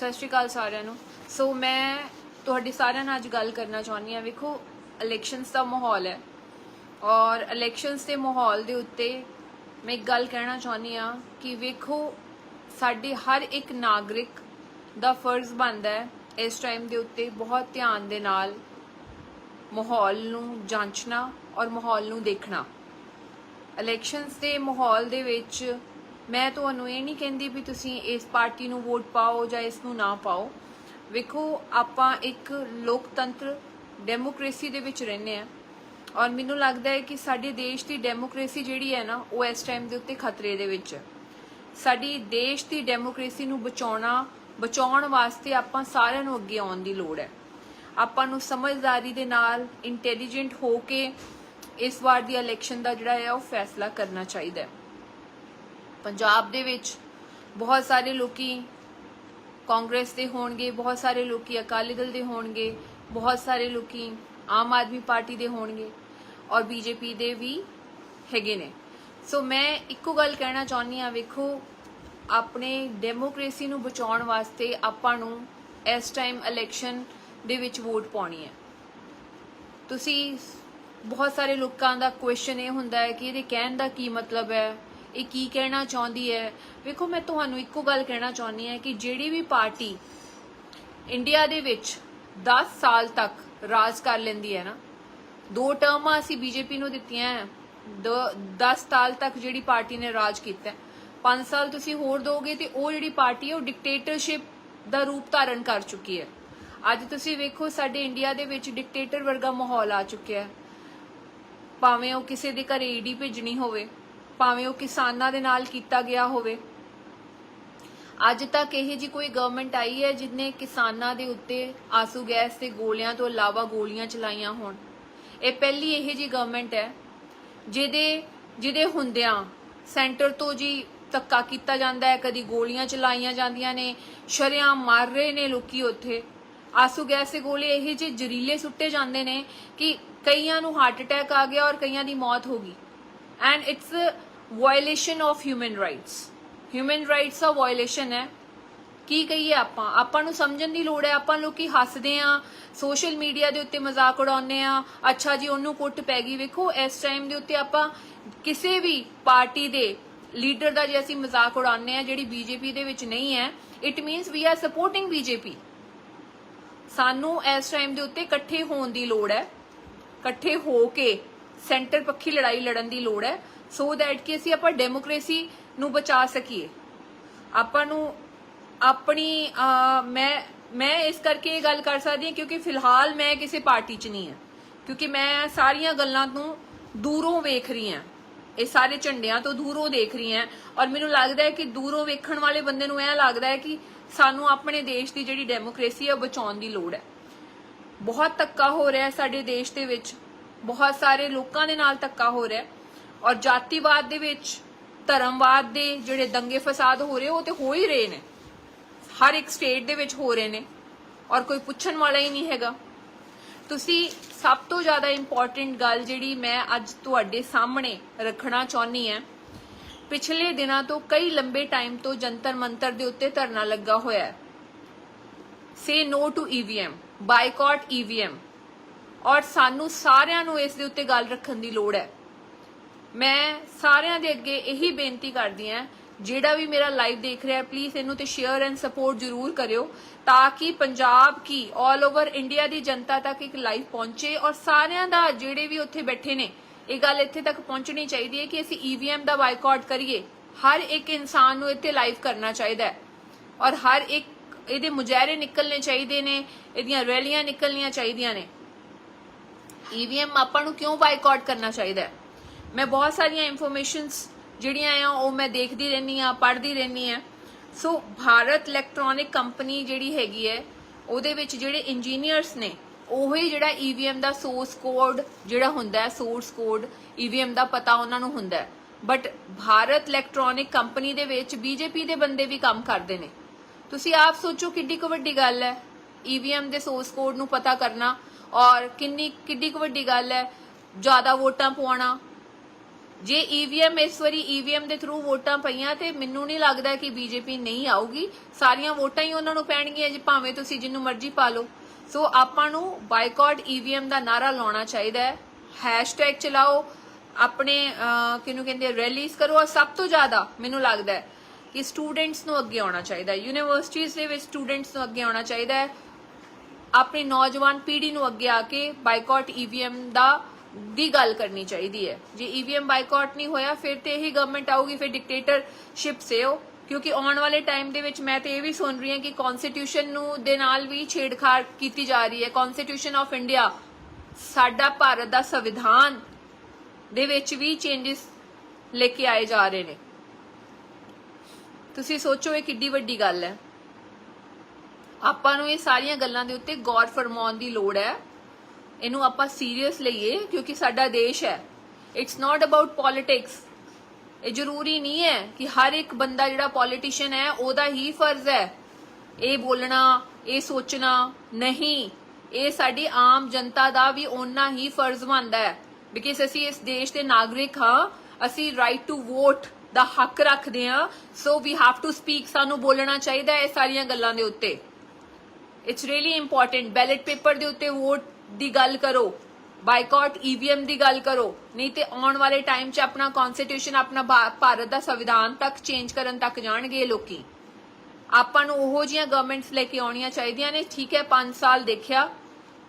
ਸਤਿ ਸ਼੍ਰੀ ਅਕਾਲ ਸਾਰਿਆਂ ਨੂੰ। ਸੋ ਮੈਂ ਤੁਹਾਡੀ ਸਾਰਿਆਂ ਨਾਲ ਅੱਜ ਗੱਲ ਕਰਨਾ ਚਾਹੁੰਦੀ ਹਾਂ। ਵੇਖੋ ਇਲੈਕਸ਼ਨਸ ਦਾ ਮਾਹੌਲ ਹੈ। ਔਰ ਇਲੈਕਸ਼ਨਸ ਦੇ ਮਾਹੌਲ ਦੇ ਉੱਤੇ ਮੈਂ ਇੱਕ ਗੱਲ ਕਹਿਣਾ ਚਾਹੁੰਦੀ ਹਾਂ ਕਿ ਵੇਖੋ, ਸਾਡੇ ਹਰ ਇੱਕ ਨਾਗਰਿਕ ਦਾ ਫਰਜ਼ ਬਣਦਾ ਹੈ ਇਸ ਟਾਈਮ ਦੇ ਉੱਤੇ ਬਹੁਤ ਧਿਆਨ ਦੇ ਨਾਲ ਮਾਹੌਲ ਨੂੰ ਜਾਂਚਣਾ ਔਰ ਮਾਹੌਲ ਨੂੰ ਦੇਖਣਾ। ਇਲੈਕਸ਼ਨਸ ਦੇ ਮਾਹੌਲ ਦੇ ਵਿੱਚ ਮੈਂ ਤੁਹਾਨੂੰ ਇਹ ਨਹੀਂ ਕਹਿੰਦੀ ਵੀ ਤੁਸੀਂ ਇਸ ਪਾਰਟੀ ਨੂੰ ਵੋਟ ਪਾਓ ਜਾਂ ਇਸ ਨੂੰ ਨਾ ਪਾਓ। ਵੇਖੋ, ਆਪਾਂ ਇੱਕ ਲੋਕਤੰਤਰ, ਡੈਮੋਕ੍ਰੇਸੀ ਦੇ ਵਿੱਚ ਰਹਿੰਦੇ ਆ ਔਰ ਮੈਨੂੰ ਲੱਗਦਾ ਹੈ ਕਿ ਸਾਡੇ ਦੇਸ਼ ਦੀ ਡੈਮੋਕ੍ਰੇਸੀ ਜਿਹੜੀ ਹੈ ਨਾ, ਉਹ ਇਸ ਟਾਈਮ ਦੇ ਉੱਤੇ ਖਤਰੇ ਦੇ ਵਿੱਚ ਹੈ। ਸਾਡੀ ਦੇਸ਼ ਦੀ ਡੈਮੋਕ੍ਰੇਸੀ ਨੂੰ ਬਚਾਉਣਾ, ਬਚਾਉਣ ਵਾਸਤੇ ਆਪਾਂ ਸਾਰਿਆਂ ਨੂੰ ਅੱਗੇ ਆਉਣ ਦੀ ਲੋੜ ਹੈ। ਆਪਾਂ ਨੂੰ ਸਮਝਦਾਰੀ ਦੇ ਨਾਲ ਇੰਟੈਲੀਜੈਂਟ ਹੋ ਕੇ ਇਸ ਵਾਰ ਦੀ ਇਲੈਕਸ਼ਨ ਦਾ ਜਿਹੜਾ ਹੈ, ਉਹ ਫੈਸਲਾ ਕਰਨਾ ਚਾਹੀਦਾ ਹੈ। ਪੰਜਾਬ ਦੇ ਵਿੱਚ ਬਹੁਤ ਸਾਰੇ ਲੋਕੀ ਕਾਂਗਰਸ ਦੇ ਹੋਣਗੇ, ਬਹੁਤ ਸਾਰੇ ਲੋਕੀ ਅਕਾਲੀ ਦਲ ਦੇ ਹੋਣਗੇ, ਬਹੁਤ ਸਾਰੇ ਲੋਕੀ ਆਮ ਆਦਮੀ ਪਾਰਟੀ ਦੇ ਹੋਣਗੇ ਔਰ ਬੀਜੇਪੀ ਦੇ ਵੀ ਹੈਗੇ ਨੇ। ਸੋ ਮੈਂ ਇੱਕੋ ਗੱਲ ਕਹਿਣਾ ਚਾਹੁੰਦੀ ਆ ਵੇਖੋ, ਆਪਣੇ ਡੈਮੋਕ੍ਰੇਸੀ ਨੂੰ ਬਚਾਉਣ ਵਾਸਤੇ ਆਪਾਂ ਨੂੰ ਇਸ ਟਾਈਮ ਇਲੈਕਸ਼ਨ ਦੇ ਵਿੱਚ ਵੋਟ ਪਾਉਣੀ ਹੈ। ਤੁਸੀਂ ਬਹੁਤ ਸਾਰੇ ਲੋਕਾਂ ਦਾ ਕੁਐਸਚਨ ਇਹ ਹੁੰਦਾ ਹੈ ਕਿ ਇਹਦੇ ਕਹਿਣ ਦਾ ਕੀ ਮਤਲਬ ਹੈ? ਇਹ ਕੀ ਕਹਿਣਾ ਚਾਹੁੰਦੀ ਹੈ? ਵੇਖੋ, ਮੈਂ ਤੁਹਾਨੂੰ ਇੱਕੋ ਗੱਲ ਕਹਿਣਾ ਚਾਹੁੰਦੀ ਹਾਂ ਕਿ ਜਿਹੜੀ ਵੀ ਪਾਰਟੀ ਇੰਡੀਆ ਦੇ ਵਿੱਚ 10 ਸਾਲ ਤੱਕ ਰਾਜ ਕਰ ਲੈਂਦੀ ਹੈ ਨਾ, ਦੋ ਟਰਮਾਂ ਅਸੀਂ ਬੀਜੇਪੀ ਨੂੰ ਦਿੱਤੀਆਂ ਹੈ। 10 ਸਾਲ ਤੱਕ ਜਿਹੜੀ ਪਾਰਟੀ ਨੇ ਰਾਜ ਕੀਤਾ 5 ਸਾਲ ਤੁਸੀਂ ਹੋਰ ਦੋਗੇ ਤੇ ਉਹ ਜਿਹੜੀ ਪਾਰਟੀ ਹੈ, ਉਹ ਡਿਕਟੇਟਰਸ਼ਿਪ ਦਾ ਰੂਪ ਧਾਰਨ ਕਰ ਚੁੱਕੀ ਹੈ। ਅੱਜ ਤੁਸੀਂ ਵੇਖੋ, ਸਾਡੇ ਇੰਡੀਆ ਦੇ ਵਿੱਚ ਡਿਕਟੇਟਰ ਵਰਗਾ ਮਾਹੌਲ ਆ ਚੁੱਕਿਆ ਹੈ। ਭਾਵੇਂ ਉਹ ਕਿਸੇ ਦੇ ਘਰੇ ਈਡੀ ਭੇਜਣੀ ਹੋਵੇ ਭਾਵੇਂ ਉਹ ਕਿਸਾਨਾਂ ਦੇ ਨਾਲ ਕੀਤਾ ਗਿਆ ਹੋਵੇ। ਅੱਜ ਤੱਕ ਇਹ ਜੀ ਕੋਈ ਗਵਰਨਮੈਂਟ ਆਈ ਹੈ ਜਿਨੇ ਕਿਸਾਨਾਂ ਦੇ ਉੱਤੇ ਆਸੂ ਗੈਸ ਤੇ ਗੋਲੀਆਂ ਤੋਂ ਇਲਾਵਾ ਗੋਲੀਆਂ ਚਲਾਈਆਂ ਹੋਣ। ਇਹ ਪਹਿਲੀ ਇਹ ਜੀ ਗਵਰਨਮੈਂਟ ਹੈ, ਜਿਹਦੇ ਜਿਹਦੇ ਹੁੰਦਿਆਂ ਸੈਂਟਰ ਤੋਂ ਜੀ ਧੱਕਾ ਕੀਤਾ ਜਾਂਦਾ ਹੈ, ਕਦੀ ਗੋਲੀਆਂ ਚਲਾਈਆਂ ਜਾਂਦੀਆਂ ਨੇ ਸ਼ਰਿਆਂ ਮਾਰ ਰਹੇ ਨੇ ਲੋਕੀ ਉੱਥੇ। ਆਸੂ ਗੈਸ ਦੇ ਗੋਲੇ ਇਹ ਜਿਹੇ ਜ਼ਰੀਲੇ ਸੁੱਟੇ ਜਾਂਦੇ ਨੇ ਕਿ ਕਈਆਂ ਨੂੰ ਹਾਰਟ ਅਟੈਕ ਆ ਗਿਆ ਔਰ ਕਈਆਂ ਦੀ ਮੌਤ ਹੋ ਗਈ। And it's violation of human rights human rights the violation ਹੈ। ਕੀ ਕਹੀਏ ਆਪਾਂ? ਆਪਾਂ ਨੂੰ ਸਮਝਣ ਦੀ ਲੋੜ ਹੈ। ਆਪਾਂ ਲੋਕੀ ਹੱਸਦੇ ਆ ਸੋਸ਼ਲ ਮੀਡੀਆ ਦੇ ਉੱਤੇ ਮਜ਼ਾਕ ਉਡਾਉਂਦੇ ਆ ਅੱਛਾ ਜੀ, ਉਹਨੂੰ ਕੁੱਟ ਪੈ ਗਈ। ਵੇਖੋ, ਇਸ ਟਾਈਮ ਦੇ ਉੱਤੇ ਆਪਾਂ ਕਿਸੇ ਵੀ ਪਾਰਟੀ ਦੇ ਲੀਡਰ ਦਾ ਜੇ ਅਸੀਂ ਮਜ਼ਾਕ ਉਡਾਉਂਦੇ ਆ ਜਿਹੜੀ ਬੀਜੇਪੀ ਦੇ ਵਿੱਚ ਨਹੀਂ ਹੈ it means we are supporting BJP ਸਾਨੂੰ ਇਸ ਟਾਈਮ ਦੇ ਉੱਤੇ ਇਕੱਠੇ ਹੋਣ ਦੀ ਲੋੜ ਹੈ। ਇਕੱਠੇ ਹੋ ਕੇ ਸੈਂਟਰ ਪੱਖੀ ਲੜਾਈ ਲੜਨ ਦੀ ਲੋੜ ਹੈ ਸੋ ਦੈਟ ਕਿ ਅਸੀਂ ਆਪਾਂ ਡੈਮੋਕ੍ਰੇਸੀ ਨੂੰ ਬਚਾ ਸਕੀਏ। ਆਪਾਂ ਨੂੰ ਆਪਣੀ ਮੈਂ ਮੈਂ ਇਸ ਕਰਕੇ ਇਹ ਗੱਲ ਕਰ ਸਕਦੀ ਹਾਂ ਕਿਉਂਕਿ ਫਿਲਹਾਲ ਮੈਂ ਕਿਸੇ ਪਾਰਟੀ 'ਚ ਨਹੀਂ ਹਾਂ। ਕਿਉਂਕਿ ਮੈਂ ਸਾਰੀਆਂ ਗੱਲਾਂ ਤੋਂ ਦੂਰੋਂ ਵੇਖ ਰਹੀ ਹਾਂ। ਇਹ ਸਾਰੇ ਝੰਡਿਆਂ ਤੋਂ ਦੂਰੋਂ ਦੇਖ ਰਹੀ ਹਾਂ ਔਰ ਮੈਨੂੰ ਲੱਗਦਾ ਹੈ ਕਿ ਦੂਰੋਂ ਵੇਖਣ ਵਾਲੇ ਬੰਦੇ ਨੂੰ ਇਹ ਲੱਗਦਾ ਹੈ ਕਿ ਸਾਨੂੰ ਆਪਣੇ ਦੇਸ਼ ਦੀ ਜਿਹੜੀ ਡੈਮੋਕ੍ਰੇਸੀ ਹੈ ਬਚਾਉਣ ਦੀ ਲੋੜ ਹੈ। ਬਹੁਤ ਧੱਕਾ ਹੋ ਰਿਹਾ ਹੈ ਸਾਡੇ ਦੇਸ਼ ਦੇ ਵਿੱਚ। ਬਹੁਤ ਸਾਰੇ ਲੋਕਾਂ ਦੇ ਨਾਲ ਧੱਕਾ ਹੋ ਰਿਹਾ ਔਰ ਜਾਤੀਵਾਦ ਦੇ ਵਿੱਚ, ਧਰਮਵਾਦ ਦੇ ਜਿਹੜੇ ਦੰਗੇ ਫਸਾਦ ਹੋ ਰਹੇ, ਉਹ ਤੇ ਹੋ ਹੀ ਰਹੇ ਨੇ। ਹਰ ਇੱਕ ਸਟੇਟ ਦੇ ਵਿੱਚ ਹੋ ਰਹੇ ਨੇ ਔਰ ਕੋਈ ਪੁੱਛਣ ਵਾਲਾ ਹੀ ਨਹੀਂ ਹੈਗਾ। ਤੁਸੀਂ ਸਭ ਤੋਂ ਜ਼ਿਆਦਾ ਇੰਪੋਰਟੈਂਟ ਗੱਲ ਜਿਹੜੀ ਮੈਂ ਅੱਜ ਤੁਹਾਡੇ ਸਾਹਮਣੇ ਰੱਖਣਾ ਚਾਹੁੰਦੀ ਹਾਂ, ਪਿਛਲੇ ਦਿਨਾਂ ਤੋਂ ਕਈ ਲੰਬੇ ਟਾਈਮ ਤੋਂ ਜੰਤਰ ਮੰਤਰ ਦੇ ਉੱਤੇ ਧਰਨਾ ਲੱਗਾ ਹੋਇਆ ਹੈ। Say no to EVM boycott EVM ਔਰ ਸਾਨੂੰ ਸਾਰਿਆਂ ਨੂੰ ਇਸ ਦੇ ਉੱਤੇ ਗੱਲ ਰੱਖਣ ਦੀ ਲੋੜ ਹੈ। ਮੈਂ ਸਾਰਿਆਂ ਦੇ ਅੱਗੇ ਇਹੀ ਬੇਨਤੀ ਕਰਦੀ ਹਾਂ, ਜਿਹੜਾ ਵੀ ਮੇਰਾ ਲਾਈਵ ਦੇਖ ਰਿਹਾ ਪਲੀਜ਼ ਇਹਨੂੰ ਤੇ ਸ਼ੇਅਰ ਐਂਡ ਸਪੋਰਟ ਜ਼ਰੂਰ ਕਰਿਓ ਤਾਂ ਕਿ ਪੰਜਾਬ ਕੀ 올 ਓਵਰ ਇੰਡੀਆ ਦੀ ਜਨਤਾ ਤੱਕ ਇੱਕ ਲਾਈਵ ਪਹੁੰਚੇ ਔਰ ਸਾਰਿਆਂ ਦਾ ਜਿਹੜੇ ਵੀ ਉੱਥੇ ਬੈਠੇ ਨੇ, ਇਹ ਗੱਲ ਇੱਥੇ ਤੱਕ ਪਹੁੰਚਣੀ ਚਾਹੀਦੀ ਹੈ ਕਿ ਅਸੀਂ ਈਵੀਐਮ ਦਾ ਬਾਈਕਾਟ ਕਰੀਏ। ਹਰ ਇੱਕ ਇਨਸਾਨ ਨੂੰ ਇੱਥੇ ਲਾਈਵ ਕਰਨਾ ਚਾਹੀਦਾ ਹੈ ਔਰ ਹਰ ਇੱਕ, ਇਹਦੇ ਮੁਜ਼ਾਹਰੇ ਨਿਕਲਣੇ ਚਾਹੀਦੇ ਨੇ, ਇਹਦੀਆਂ ਰੈਲੀਆਂ ਨਿਕਲਣੀਆਂ ਚਾਹੀਦੀਆਂ ਨੇ। ਈਵੀਐਮ ਆਪਾਂ ਨੂੰ ਕਿਉਂ ਬਾਈਕਾਟ ਕਰਨਾ ਚਾਹੀਦਾ ਹੈ? ਮੈਂ ਬਹੁਤ ਸਾਰੀਆਂ ਇਨਫੋਰਮੇਸ਼ਨਸ ਜਿਹੜੀਆਂ ਆ, ਉਹ ਮੈਂ ਦੇਖਦੀ ਰਹਿੰਦੀ ਆ ਪੜ੍ਹਦੀ ਰਹਿੰਦੀ ਆ ਸੋ ਭਾਰਤ ਇਲੈਕਟ੍ਰੋਨਿਕ ਕੰਪਨੀ ਜਿਹੜੀ ਹੈਗੀ ਹੈ, ਉਹਦੇ ਵਿੱਚ ਜਿਹੜੇ ਇੰਜੀਨੀਅਰਸ ਨੇ, ਉਹੀ ਜਿਹੜਾ ਈਵੀਐਮ ਦਾ ਸੋਰਸ ਕੋਡ ਜਿਹੜਾ ਹੁੰਦਾ ਹੈ ਸੋਰਸ ਕੋਡ ਈਵੀਐਮ ਦਾ ਪਤਾ ਉਹਨਾਂ ਨੂੰ ਹੁੰਦਾ ਹੈ। ਬਟ ਭਾਰਤ ਇਲੈਕਟ੍ਰੋਨਿਕ ਕੰਪਨੀ ਦੇ ਵਿੱਚ ਬੀਜੇਪੀ ਦੇ ਬੰਦੇ ਵੀ ਕੰਮ ਕਰਦੇ ਨੇ। ਤੁਸੀਂ ਆਪ ਸੋਚੋ ਕਿੱਡੀ ਕੁ ਵੱਡੀ ਗੱਲ ਹੈ ਈਵੀਐਮ ਦੇ ਸੋਰਸ ਕੋਡ ਨੂੰ ਪਤਾ ਕਰਨਾ। ਔਰ ਕਿੰਨੀ ਕਿੱਡੀ ਕੁ ਵੱਡੀ ਗੱਲ ਹੈ ਜ਼ਿਆਦਾ ਵੋਟਾਂ ਪਵਾਉਣਾ। ਜੇ ਈਵੀਐਮ ਇਸ ਵਾਰੀ ਈਵੀਐਮ ਦੇ ਥਰੂ ਵੋਟਾਂ ਪਈਆਂ ਤੇ ਮੈਨੂੰ ਨਹੀਂ ਲੱਗਦਾ ਕਿ ਬੀਜੇਪੀ ਨਹੀਂ ਆਊਗੀ। ਸਾਰੀਆਂ ਵੋਟਾਂ ਹੀ ਉਹਨਾਂ ਨੂੰ ਪੈਣਗੀਆਂ ਜੇ ਭਾਵੇਂ ਤੁਸੀਂ ਜਿੰਨੂੰ ਮਰਜ਼ੀ ਪਾ ਲਓ। ਸੋ ਆਪਾਂ ਨੂੰ ਬਾਈਕਾਟ ਈਵੀਐਮ ਦਾ ਨਾਰਾ ਲਾਉਣਾ ਚਾਹੀਦਾ ਹੈ। ਹੈਸ਼ਟੈਗ ਚਲਾਓ ਆਪਣੇ ਅਹ, ਕਿਹਨੂੰ ਕਹਿੰਦੇ ਰੈਲੀਜ਼ ਕਰੋ। ਔਰ ਸਭ ਤੋਂ ਜ਼ਿਆਦਾ ਮੈਨੂੰ ਲੱਗਦਾ ਹੈ ਕਿ ਸਟੂਡੈਂਟਸ ਨੂੰ ਅੱਗੇ ਆਉਣਾ ਚਾਹੀਦਾ ਹੈ। ਯੂਨੀਵਰਸਿਟੀਜ਼ ਦੇ ਵਿੱਚ ਸਟੂਡੈਂਟਸ ਨੂੰ ਅੱਗੇ ਆਉਣਾ ਚਾਹੀਦਾ ਹੈ। ਆਪਣੀ ਨੌਜਵਾਨ ਪੀੜ੍ਹੀ ਨੂੰ ਅੱਗੇ ਆ ਕੇ ਬਾਈਕਾਟ ਈਵੀਐਮ ਦਾ ਦੀ ਗੱਲ ਕਰਨੀ ਚਾਹੀਦੀ ਹੈ। ਜੇ ਈਵੀਐਮ ਬਾਈਕਾਟ ਨਹੀਂ ਹੋਇਆ, ਫਿਰ ਤੇ ਇਹੀ ਗਵਰਨਮੈਂਟ ਆਊਗੀ, ਫਿਰ ਡਿਕਟੇਟਰਸ਼ਿਪ ਸੇਓ ਕਿਉਂਕਿ ਆਉਣ ਵਾਲੇ ਟਾਈਮ ਦੇ ਵਿੱਚ ਮੈਂ ਤੇ ਇਹ ਵੀ ਸੁਣ ਰਹੀ ਹਾਂ ਕਿ ਕਨਸਟੀਟਿਊਸ਼ਨ ਨੂੰ ਦੇ ਨਾਲ ਵੀ ਛੇੜਖਾੜ ਕੀਤੀ ਜਾ ਰਹੀ ਹੈ। ਕਨਸਟੀਟਿਊਸ਼ਨ ਆਫ ਇੰਡੀਆ ਸਾਡਾ ਭਾਰਤ ਦਾ ਸੰਵਿਧਾਨ ਦੇ ਵਿੱਚ ਵੀ ਚੇਂਜਸ ਲੈ ਕੇ ਆਏ ਜਾ ਰਹੇ ਨੇ। ਤੁਸੀਂ ਸੋਚੋ ਇਹ ਕਿੱਡੀ ਵੱਡੀ ਗੱਲ ਹੈ। ਆਪਾਂ ਨੂੰ ਇਹ ਸਾਰੀਆਂ ਗੱਲਾਂ ਦੇ ਉੱਤੇ ਗੌਰ ਫਰਮਾਉਣ ਦੀ ਲੋੜ ਹੈ। ਇਹਨੂੰ ਆਪਾਂ ਸੀਰੀਅਸ ਲਈਏ ਕਿਉਂਕਿ ਸਾਡਾ ਦੇਸ਼ ਹੈ। ਇਟਸ ਨਾਟ ਅਬਾਊਟ ਪੋਲਿਟਿਕਸ ਇਹ ਜ਼ਰੂਰੀ ਨਹੀਂ ਹੈ ਕਿ ਹਰ ਇੱਕ ਬੰਦਾ ਜਿਹੜਾ ਪੋਲੀਟੀਸ਼ੀਅਨ ਹੈ, ਉਹਦਾ ਹੀ ਫਰਜ਼ ਹੈ। ਇਹ ਬੋਲਣਾ, ਇਹ ਸੋਚਣਾ ਨਹੀਂ। ਇਹ ਸਾਡੀ ਆਮ ਜਨਤਾ ਦਾ ਵੀ ਓਨਾ ਹੀ ਫਰਜ਼ ਬਣਦਾ ਹੈ। ਬਿਕਾਜ਼ ਅਸੀਂ ਇਸ ਦੇਸ਼ ਦੇ ਨਾਗਰਿਕ ਹਾਂ, ਅਸੀਂ ਰਾਈਟ ਟੂ ਵੋਟ ਦਾ ਹੱਕ ਰੱਖਦੇ ਹਾਂ। So we have to speak ਸਾਨੂੰ ਬੋਲਣਾ ਚਾਹੀਦਾ ਹੈ ਇਹ ਸਾਰੀਆਂ ਗੱਲਾਂ ਦੇ ਉੱਤੇ। It's really important ballot paper ਦੇ ਉੱਤੇ ਵੋਟ ਦੀ ਗੱਲ ਕਰੋ। ਬਾਈਕਾਟ ਈਵੀਐਮ ਦੀ ਗੱਲ ਕਰੋ। ਨਹੀਂ ਤੇ ਆਉਣ ਵਾਲੇ ਟਾਈਮ 'ਚ ਆਪਣਾ ਕਨਸਟੀਟਿਊਸ਼ਨ ਆਪਣਾ ਭਾਰਤ ਦਾ ਸੰਵਿਧਾਨ ਤੱਕ ਚੇਂਜ ਕਰਨ ਤੱਕ ਜਾਣਗੇ ਲੋਕੀ। ਆਪਾਂ ਨੂੰ ਉਹੋ ਜੀਆਂ ਗਵਰਨਮੈਂਟਸ ਲੈ ਕੇ ਆਉਣੀਆਂ ਚਾਹੀਦੀਆਂ ਨੇ। ਠੀਕ ਹੈ 5 ਸਾਲ ਦੇਖਿਆ।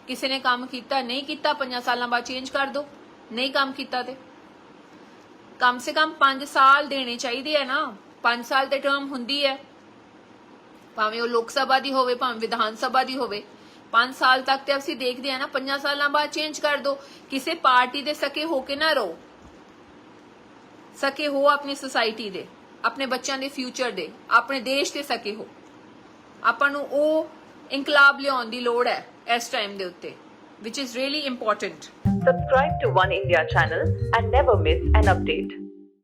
ਕਿਸੇ ਨੇ ਕੰਮ ਕੀਤਾ, ਨਹੀਂ ਕੀਤਾ 5 ਸਾਲਾਂ ਬਾਅਦ ਚੇਂਜ ਕਰ ਦਿਓ ਨਹੀਂ ਕੰਮ ਕੀਤਾ ਤੇ। ਕਮ ਸੇ ਕਮ 5 ਸਾਲ ਦੇਣੇ ਚਾਹੀਦੇ ਆ ਨਾ। 5 ਸਾਲ ਤੇ ਟਰਮ ਹੁੰਦੀ ਹੈ। ਭਾਵੇਂ ਉਹ ਲੋਕ ਸਭਾ ਦੀ ਹੋਵੇ, ਭਾਵੇਂ ਵਿਧਾਨ ਸਭਾ ਦੀ ਹੋਵੇ। 5 ਸਾਲ ਤੱਕ ਤੇ ਅਸੀਂ ਦੇਖਦੇ ਆ ਨਾ 5 ਸਾਲਾਂ ਬਾਅਦ ਚੇਂਜ ਕਰ ਦੋ। ਕਿਸੇ ਪਾਰਟੀ ਦੇ ਸਕੇ ਹੋ ਕੇ ਨਾ ਰਹੋ ਸਕੇ ਹੋ ਆਪਣੀ ਸੁਸਾਇਟੀ ਦੇ, ਆਪਣੇ ਬੱਚਿਆਂ ਦੇ ਫਿਊਚਰ ਦੇ, ਆਪਣੇ ਦੇਸ਼ ਦੇ ਸਕੇ ਹੋ। ਆਪਾਂ ਨੂੰ ਉਹ ਇਨਕਲਾਬ ਲਿਆਉਣ ਦੀ ਲੋੜ ਹੈ ਇਸ ਟਾਈਮ ਦੇ ਉੱਤੇ, which is really important Subscribe to One India channel and never miss an update.